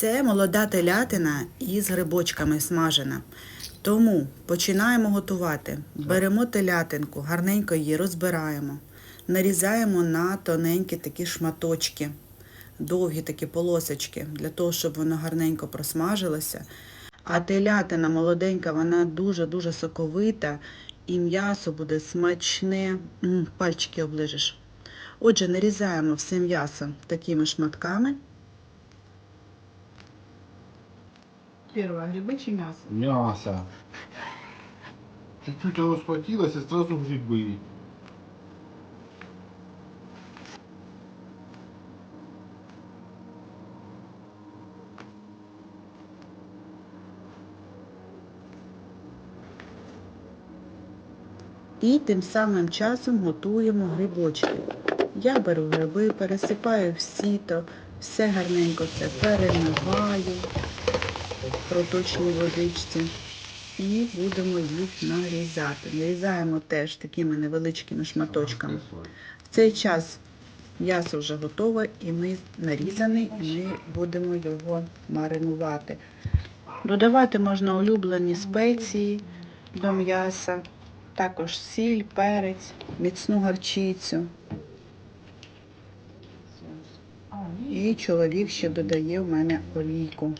Це молода телятина із грибочками смажена. Тому починаємо готувати. Беремо телятинку, гарненько її розбираємо, нарізаємо на тоненькі такі шматочки, довгі такі полосочки, для того, щоб воно гарненько просмажилося. А телятина молоденька, вона дуже-дуже соковита, і м'ясо буде смачне. Пальчики оближеш. Отже, нарізаємо все м'ясо такими шматками. Перше, гриби чи м'ясо? Мясо. Чуть-чуть оно схватилось и сразу грибы. І тим самим часом готуємо грибочки. Я беру гриби, пересипаю в сіто, все гарненько це перемиваю проточній водичці. І будемо їх нарізати. Нарізаємо теж такими невеличкими шматочками. В цей час м'ясо вже готове і ми нарізане, і ми будемо його маринувати. Додавати можна улюблені спеції до м'яса, також сіль, перець, міцну гарчицю. І чоловік ще додає в мене олійку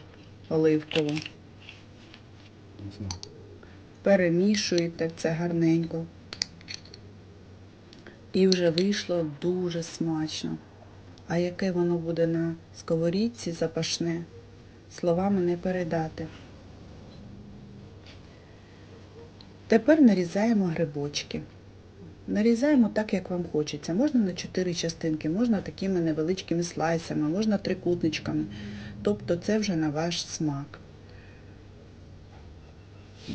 оливкову. Перемішуєте це гарненько. І вже вийшло дуже смачно. А яке воно буде на сковорідці запашне, словами не передати. Тепер нарізаємо грибочки. Нарізаємо так, як вам хочеться. Можна на чотири частинки, можна такими невеличкими слайсами, можна трикутничками. Тобто це вже на ваш смак.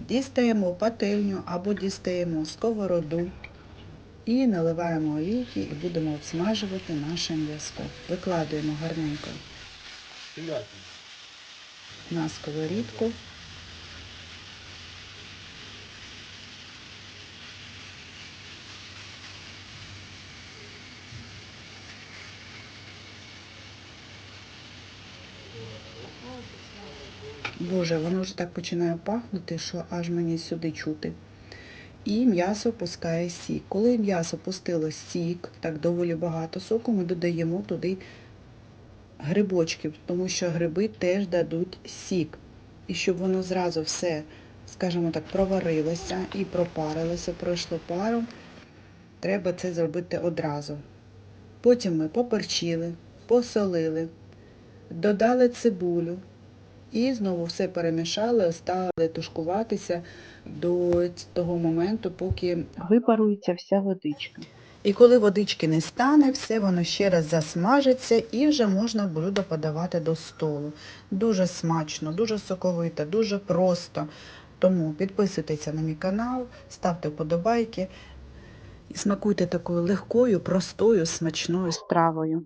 Дістаємо пательню або дістаємо сковороду і наливаємо олійки і будемо обсмажувати наше м'ясо. Викладуємо гарненько на сковорідку. Боже, воно вже так починає пахнути, що аж мені сюди чути. І м'ясо пускає сік. Коли м'ясо пустило сік, так доволі багато соку, ми додаємо туди грибочків, тому що гриби теж дадуть сік. І щоб воно зразу все, скажімо так, проварилося і пропарилося, пройшло паром, треба це зробити одразу. Потім ми поперчили, посолили, додали цибулю, і знову все перемішали, оставили тушкуватися до того моменту, поки випарується вся водичка. І коли водички не стане, все воно ще раз засмажиться і вже можна блюдо подавати до столу. Дуже смачно, дуже соковито, дуже просто. Тому підписуйтеся на мій канал, ставте вподобайки і смакуйте такою легкою, простою, смачною стравою.